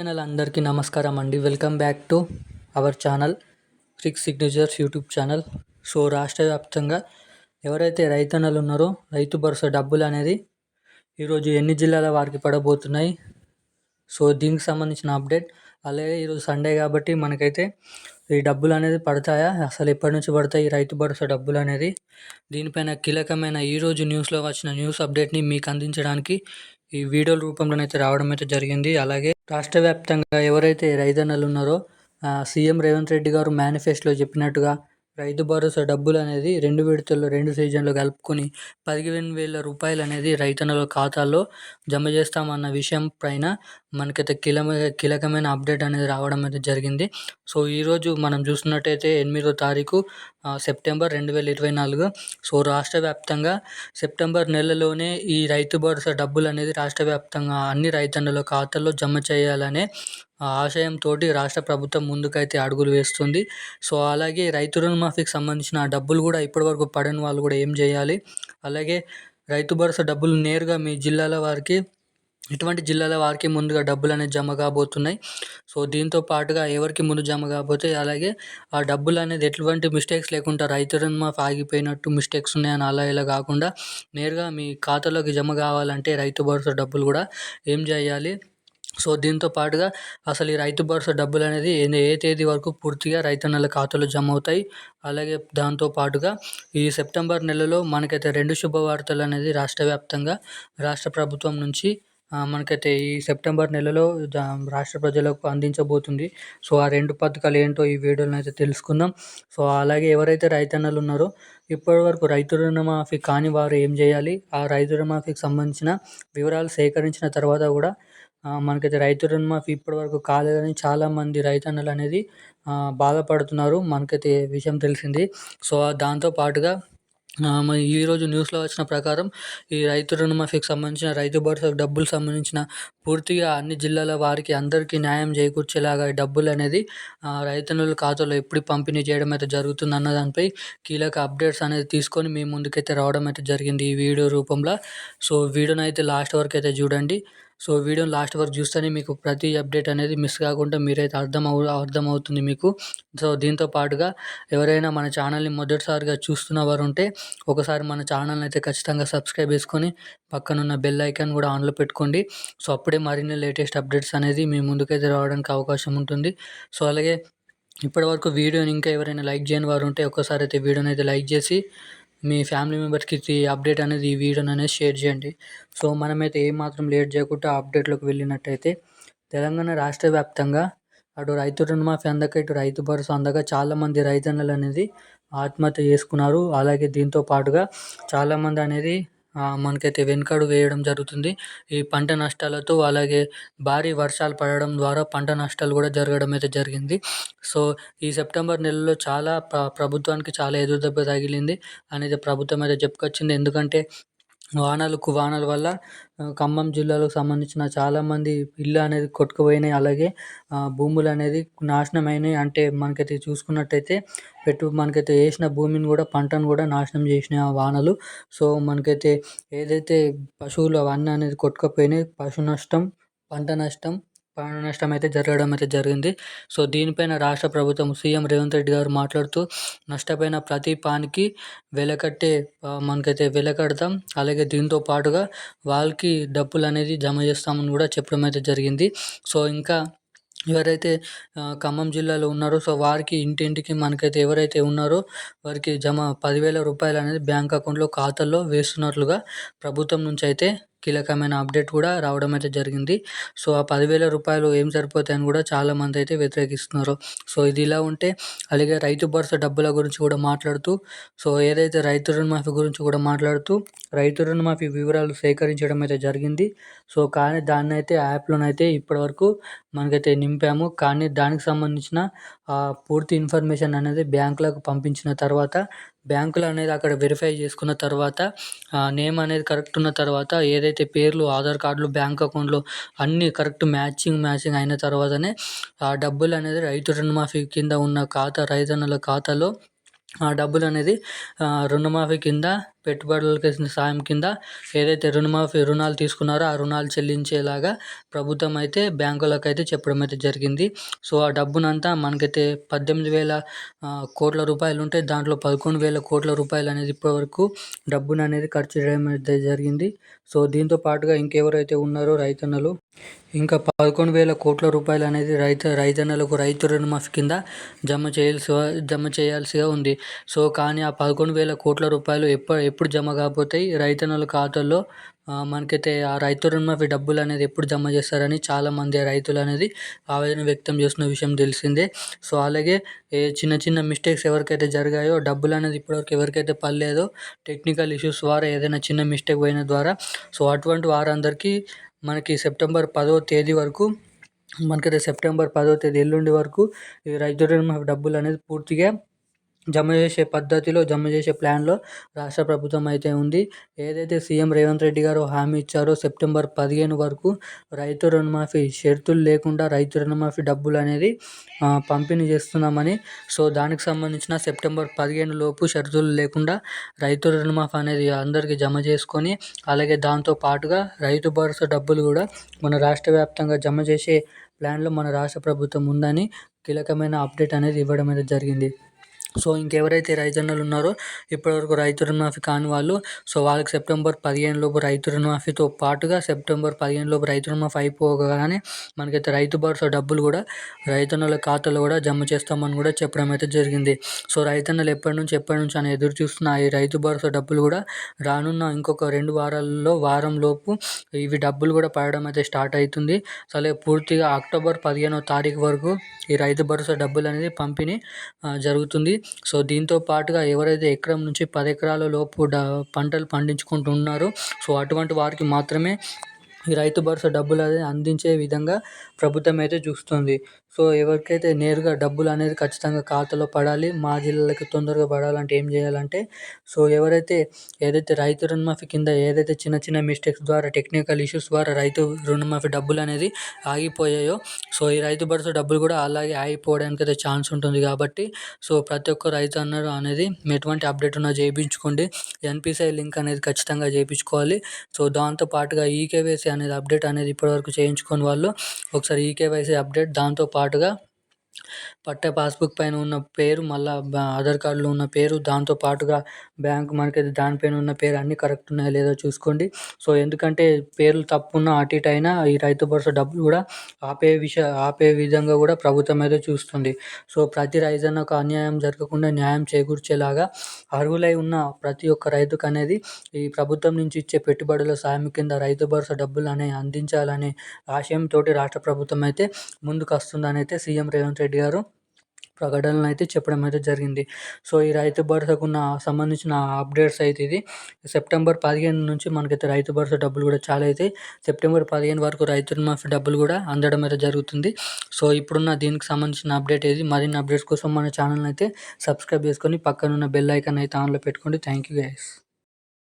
Channel అందరికీ నమస్కారం అండి. Welcome back to our channel Crick signatures YouTube channel so రాష్ట్ర వ్యాప్తంగా ఎవరైతే రైతన్నలు ఉన్నారో రైతు భరోసా డబ్బులు అనేది ఈరోజు ఎన్ని జిల్లాల వారికి పడబోతున్నాయి? సో దీనికి సంబంధించిన అప్డేట్ అలాగే ఈరోజు సండే కాబట్టి మనకైతే ఈ డబ్బులు అనేది పడతాయా? అసలు ఎప్పటి నుంచి పడతాయి రైతు భరోసా డబ్బులు అనేది? దీనిపైన కీలకమైన ఈరోజు న్యూస్లో వచ్చిన న్యూస్ అప్డేట్ని మీకు అందించడానికి ఈ వీడియోల రూపంలోనైతే రావడం అయితే జరిగింది. అలాగే రాష్ట్ర వ్యాప్తంగా ఎవరైతే రైతన్నలు ఉన్నారో సీఎం రేవంత్ రెడ్డి గారు మేనిఫెస్టోలో చెప్పినట్టుగా రైతు భరోసా డబ్బులు అనేది రెండు విడతల్లో రెండు సీజన్లు కలుపుకొని పదిహేను వేల రూపాయలు అనేది రైతన్నల ఖాతాల్లో జమ చేస్తామన్న విషయం పైన మనకైతే కీలమ కీలకమైన అప్డేట్ అనేది రావడం అయితే జరిగింది. సో ఈరోజు మనం చూసినట్టయితే ఎనిమిదో తారీఖు సెప్టెంబర్ రెండు వేల ఇరవై నాలుగు. సో రాష్ట్ర వ్యాప్తంగా సెప్టెంబర్ నెలలోనే ఈ రైతు భరోసా డబ్బులు అనేది రాష్ట్ర వ్యాప్తంగా అన్ని రైతన్నల ఖాతాల్లో జమ చేయాలనే ఆశయంతో రాష్ట్ర ప్రభుత్వం ముందుకైతే అడుగులు వేస్తుంది. సో అలాగే రైతు రుణమాఫీకి సంబంధించిన డబ్బులు కూడా ఇప్పటివరకు పడని వాళ్ళు కూడా ఏం చేయాలి? అలాగే రైతు భరోసా డబ్బులు నేరుగా మీ జిల్లాల వారికి ఇటువంటి జిల్లాల వారికి ముందుగా డబ్బులు అనేది జమ కాబోతున్నాయి. సో దీంతో పాటుగా ఎవరికి ముందు జమ కాబోతే అలాగే ఆ డబ్బులు అనేది ఎటువంటి మిస్టేక్స్ లేకుండా రైతు రుణమాఫీ ఆగిపోయినట్టు మిస్టేక్స్ ఉన్నాయని అలా ఇలా కాకుండా నేరుగా మీ ఖాతాలోకి జమ కావాలంటే రైతు భరోసా డబ్బులు కూడా ఏం చేయాలి? సో దీంతో పాటుగా అసలు ఈ రైతు భరోసా డబ్బులు అనేది ఏ తేదీ వరకు పూర్తిగా రైతన్నల ఖాతాలో జమ అవుతాయి? అలాగే దాంతో పాటుగా ఈ సెప్టెంబర్ నెలలో మనకైతే రెండు శుభవార్తలు అనేది రాష్ట్ర వ్యాప్తంగా రాష్ట్ర ప్రభుత్వం నుంచి మనకైతే ఈ సెప్టెంబర్ నెలలో రాష్ట్ర ప్రజలకు అందించబోతుంది. సో ఆ రెండు పథకాలు ఏంటో ఈ వీడియోలను అయితే తెలుసుకుందాం. సో అలాగే ఎవరైతే రైతన్నలు ఉన్నారో ఇప్పటివరకు రైతు రుణమాఫీ కాని వారు ఏం చేయాలి? ఆ రైతు రుణమాఫీకి సంబంధించిన వివరాలు సేకరించిన తర్వాత కూడా మనకైతే రైతు రుణమాఫీ ఇప్పటివరకు కాలేదని చాలామంది రైతన్నలు అనేది బాధపడుతున్నారు. మనకైతే విషయం తెలిసింది. సో దాంతో పాటుగా ఈరోజు న్యూస్లో వచ్చిన ప్రకారం ఈ రైతు రుణమాఫీకి సంబంధించిన రైతు భరోసా డబ్బులు సంబంధించిన పూర్తిగా అన్ని జిల్లాల వారికి అందరికీ న్యాయం చేకూర్చేలాగా ఈ డబ్బులు అనేది రైతన్నుల ఖాతాలో ఎప్పుడు పంపిణీ చేయడం అయితే జరుగుతుంది అన్న దానిపై కీలక అప్డేట్స్ అనేది తీసుకొని మీ ముందుకైతే రావడం అయితే జరిగింది ఈ వీడియో రూపంలో. సో వీడియోని అయితే లాస్ట్ వరకు అయితే చూడండి. సో వీడియోని లాస్ట్ వరకు చూస్తేనే మీకు ప్రతి అప్డేట్ అనేది మిస్ కాకుండా మీరైతే అర్థం అవు అర్థమవుతుంది మీకు. సో దీంతో పాటుగా ఎవరైనా మన ఛానల్ని మొదటిసారిగా చూస్తున్న వారు ఉంటే ఒకసారి మన ఛానల్ని అయితే ఖచ్చితంగా సబ్స్క్రైబ్ చేసుకొని పక్కనున్న బెల్ ఐకాన్ కూడా ఆన్లో పెట్టుకోండి. సో అప్పుడే మరిన్ని లేటెస్ట్ అప్డేట్స్ అనేది మీ ముందుకైతే రావడానికి అవకాశం ఉంటుంది. సో అలాగే ఇప్పటివరకు వీడియోని ఇంకా ఎవరైనా లైక్ చేయని వారు ఉంటే ఒకసారి అయితే వీడియోని అయితే లైక్ చేసి మీ ఫ్యామిలీ మెంబర్స్కి అప్డేట్ అనేది ఈ వీడియోని అనేది షేర్ చేయండి. సో మనమైతే ఏమాత్రం లేట్ చేయకుండా అప్డేట్లోకి వెళ్ళినట్టయితే తెలంగాణ రాష్ట్ర వ్యాప్తంగా అటు రైతు రుణమాఫీ అందక ఇటు రైతు భరోసా అందక చాలామంది రైతన్నలు అనేది ఆత్మహత్య చేసుకున్నారు. అలాగే దీంతో పాటుగా చాలామంది అనేది మనకైతే వెనుకడు వేయడం జరుగుతుంది. ఈ పంట నష్టాలతో అలాగే భారీ వర్షాలు పడడం ద్వారా పంట నష్టాలు కూడా జరగడం అయితే జరిగింది. సో ఈ సెప్టెంబర్ నెలలో చాలా ప్ర ప్రభుత్వానికి చాలా ఎదురుదెబ్బ తగిలింది. అనేది ప్రభుత్వం అయితే చెప్పుకొచ్చింది. ఎందుకంటే వానలకు వానల వల్ల ఖమ్మం జిల్లాలకు సంబంధించిన చాలామంది ఇల్లు అనేది కొట్టుకుపోయినాయి. అలాగే భూములు అనేది నాశనం అయినాయి అంటే మనకైతే చూసుకున్నట్టయితే పెట్టు మనకైతే వేసిన భూమిని కూడా పంటను కూడా నాశనం చేసినాయి ఆ వానలు. సో మనకైతే ఏదైతే పశువులు అవన్నీ అనేది కొట్టుకుపోయినాయి. పశు నష్టం పంట నష్టం ప్రాణ నష్టం అయితే జరగడం అయితే జరిగింది. సో దీనిపైన రాష్ట్ర ప్రభుత్వం సీఎం రేవంత్ రెడ్డి గారు మాట్లాడుతూ నష్టపోయిన ప్రతి పానికి వెలకట్టే మనకైతే వెలకడతాం. అలాగే దీంతో పాటుగా వాళ్ళకి డబ్బులు అనేది జమ చేస్తామని కూడా చెప్పడం అయితే జరిగింది. సో ఇంకా ఎవరైతే ఖమ్మం జిల్లాలో ఉన్నారో సో వారికి ఇంటింటికి మనకైతే ఎవరైతే ఉన్నారో వారికి జమ పదివేల రూపాయలు అనేది బ్యాంక్ అకౌంట్లో ఖాతాల్లో వేస్తున్నట్లుగా ప్రభుత్వం నుంచి అయితే కీలకమైన అప్డేట్ కూడా రావడం అయితే జరిగింది. సో ఆ పదివేల రూపాయలు ఏం సరిపోతాయని కూడా చాలామంది అయితే వ్యతిరేకిస్తున్నారు. సో ఇది ఇలా ఉంటే అలాగే రైతు భరోసా డబ్బుల గురించి కూడా మాట్లాడుతూ సో ఏదైతే రైతు రుణమాఫీ గురించి కూడా మాట్లాడుతూ రైతు రుణమాఫీ వివరాలు సేకరించడం అయితే జరిగింది. సో కానీ దాన్ని అయితే యాప్లోనైతే ఇప్పటివరకు మనకైతే నింపాము. కానీ దానికి సంబంధించిన పూర్తి ఇన్ఫర్మేషన్ అనేది బ్యాంకులకు పంపించిన తర్వాత బ్యాంకులు అనేది అక్కడ వెరిఫై చేసుకున్న తర్వాత నేమ్ అనేది కరెక్ట్ ఉన్న తర్వాత ఏదైతే పేర్లు ఆధార్ కార్డులు బ్యాంక్ అకౌంట్లు అన్నీ కరెక్ట్ మ్యాచింగ్ మ్యాచింగ్ అయిన తర్వాతనే ఆ డబ్బులు అనేది రైతు రుణమాఫీ కింద ఉన్న ఖాతా రైతన్నల ఖాతాలో ఆ డబ్బులు అనేది రుణమాఫీ కింద పెట్టుబడులకి సాయం కింద ఏదైతే రుణమాఫీ రుణాలు తీసుకున్నారో ఆ రుణాలు చెల్లించేలాగా ప్రభుత్వం అయితే బ్యాంకులకు అయితే చెప్పడం అయితే జరిగింది. సో ఆ డబ్బునంతా మనకైతే పద్దెనిమిది వేల కోట్ల రూపాయలు ఉంటే దాంట్లో పదకొండు వేల కోట్ల రూపాయలు అనేది ఇప్పటివరకు డబ్బును అనేది ఖర్చు చేయడం అయితే జరిగింది. సో దీంతో పాటుగా ఇంకెవరైతే ఉన్నారో రైతన్నలు ఇంకా పదకొండు వేల కోట్ల రూపాయలు అనేది రైతు రైతన్నలకు రైతు రుణమాఫీ కింద జమ చేయాల్సి జమ చేయాల్సిగా ఉంది. సో కానీ ఆ పదకొండు వేల కోట్ల రూపాయలు ఎప్పుడు ఎప్పుడు జమ కాబోతాయి? రైతన్నల ఖాతాల్లో మనకైతే ఆ రైతు రుణమాఫీ డబ్బులు అనేది ఎప్పుడు జమ చేస్తారని చాలామంది రైతులు అనేది ఆవేదన వ్యక్తం చేస్తున్న విషయం తెలిసిందే. సో అలాగే ఏ చిన్న చిన్న మిస్టేక్స్ ఎవరికైతే జరిగాయో డబ్బులు అనేది ఇప్పటివరకు ఎవరికైతే పడలేదో టెక్నికల్ ఇష్యూస్ ద్వారా ఏదైనా చిన్న మిస్టేక్ పోయిన ద్వారా సో అటువంటి వారందరికీ మనకి సెప్టెంబర్ పదో తేదీ వరకు మనకైతే సెప్టెంబర్ పదో తేదీ ఎల్లుండి వరకు ఈ రైతు రుణమాఫీ డబ్బులు అనేది పూర్తిగా జమ చేసే పద్ధతిలో జమ చేసే ప్లాన్లో రాష్ట్ర ప్రభుత్వం అయితే ఉంది. ఏదైతే సీఎం రేవంత్ రెడ్డి గారు హామీ ఇచ్చారో సెప్టెంబర్ పదిహేను వరకు రైతు రుణమాఫీ షరతులు లేకుండా రైతు రుణమాఫీ డబ్బులు అనేది పంపిణీ చేస్తున్నామని సో దానికి సంబంధించిన సెప్టెంబర్ పదిహేను లోపు షరతులు లేకుండా రైతు రుణమాఫీ అనేది అందరికీ జమ చేసుకొని అలాగే దాంతో పాటుగా రైతు భరోసా డబ్బులు కూడా మన రాష్ట్ర వ్యాప్తంగా జమ చేసే ప్లాన్లో మన రాష్ట్ర ప్రభుత్వం ఉందని కీలకమైన అప్డేట్ అనేది ఇవ్వడం అనేది జరిగింది. సో ఇంకెవరైతే రైతన్నలు ఉన్నారో ఇప్పటివరకు రైతు రుణమాఫీ కాని వాళ్ళు సో వాళ్ళకి సెప్టెంబర్ పదిహేను లోపు రైతు రుణమాఫీతో పాటుగా సెప్టెంబర్ పదిహేను లోపు రైతు రుణమాఫీ అయిపోగానే మనకైతే రైతు భరోసా డబ్బులు కూడా రైతన్నల ఖాతాలో కూడా జమ చేస్తామని కూడా చెప్పడం అయితే జరిగింది. సో రైతన్నలు ఎప్పటి నుంచి ఎప్పటి నుంచి అని ఎదురు చూస్తున్న ఈ రైతు భరోసా డబ్బులు కూడా రానున్న ఇంకొక రెండు వారాల్లో వారం లోపు ఇవి డబ్బులు కూడా పడడం అయితే స్టార్ట్ అవుతుంది. సరే పూర్తిగా అక్టోబర్ పదిహేనో తారీఖు వరకు ఈ రైతు భరోసా డబ్బులు అనేది పంపిణీ జరుగుతుంది. సో దీంతో పాటుగా ఎవరైతే ఎకరం నుంచి పది ఎకరాల లోపు డ పంటలు పండించుకుంటున్నారో సో అటువంటి వారికి మాత్రమే ఈ రైతు భరోసా డబ్బులు అనేది అందించే విధంగా ప్రభుత్వం అయితే చూస్తుంది. సో ఎవరికైతే నేరుగా డబ్బులు అనేది ఖచ్చితంగా ఖాతాలో పడాలి మా జిల్లాలకి తొందరగా పడాలంటే ఏం చేయాలంటే సో ఎవరైతే ఏదైతే రైతు రుణమాఫీ కింద ఏదైతే చిన్న చిన్న మిస్టేక్స్ ద్వారా టెక్నికల్ ఇష్యూస్ ద్వారా రైతు రుణమాఫీ డబ్బులు అనేది ఆగిపోయాయో సో ఈ రైతు భరోసా డబ్బులు కూడా అలాగే ఆగిపోవడానికి అయితే ఛాన్స్ ఉంటుంది కాబట్టి సో ప్రతి ఒక్క రైతు అన్నారు అనేది ఎటువంటి అప్డేట్ ఉన్నా చేయించుకోండి. ఎన్పిసిఐ లింక్ అనేది ఖచ్చితంగా చేయించుకోవాలి. సో దాంతో పాటుగా ఈకేవైసీ అనేది అప్డేట్ అనేది ఇప్పటివరకు చేయించుకొని వాళ్ళు ఒకసారి ఈకేవైసీ అప్డేట్ దాంతో పాటు పాటుగా పట్టా పాస్బుక్ పైన ఉన్న పేరు మళ్ళీ ఆధార్ కార్డులో ఉన్న పేరు దాంతో పాటుగా బ్యాంక్ మనకి దానిపైన ఉన్న పేరు అన్నీ కరెక్ట్ ఉన్నాయో లేదో చూసుకోండి. సో ఎందుకంటే పేర్లు తప్పున్న అటు ఇటు అయినా ఈ రైతు భరోసా డబ్బులు కూడా ఆపే విషయ ఆపే విధంగా కూడా ప్రభుత్వం అయితే చూస్తుంది. సో ప్రతి రైతన్నకు అన్యాయం జరగకుండా న్యాయం చేకూర్చేలాగా అర్హులై ఉన్న ప్రతి ఒక్క రైతుకు అనేది ఈ ప్రభుత్వం నుంచి ఇచ్చే పెట్టుబడుల సాయం కింద రైతు భరోసా డబ్బులు అనేవి అందించాలనే ఆశయంతో రాష్ట్ర ప్రభుత్వం అయితే ముందుకు వస్తుందని అయితే సీఎం రేవంత్ రెడ్డి గారు ప్రకటనలు అయితే చెప్పడం అయితే జరిగింది. సో ఈ రైతు భరోసాకు ఉన్న సంబంధించిన అప్డేట్స్ అయితే ఇది. సెప్టెంబర్ పదిహేను నుంచి మనకైతే రైతు భరోసా డబ్బులు కూడా చాలా అయితే సెప్టెంబర్ పదిహేను వరకు రైతు రుణమాఫీ డబ్బులు కూడా అందడం అయితే జరుగుతుంది. సో ఇప్పుడున్న దీనికి సంబంధించిన అప్డేట్ ఇది మరిన్ని అప్డేట్స్ కోసం మన ఛానల్ అయితే సబ్స్క్రైబ్ చేసుకొని పక్కనున్న బెల్ ఐకాన్ అయితే ఆన్లో పెట్టుకోండి. Thank you guys.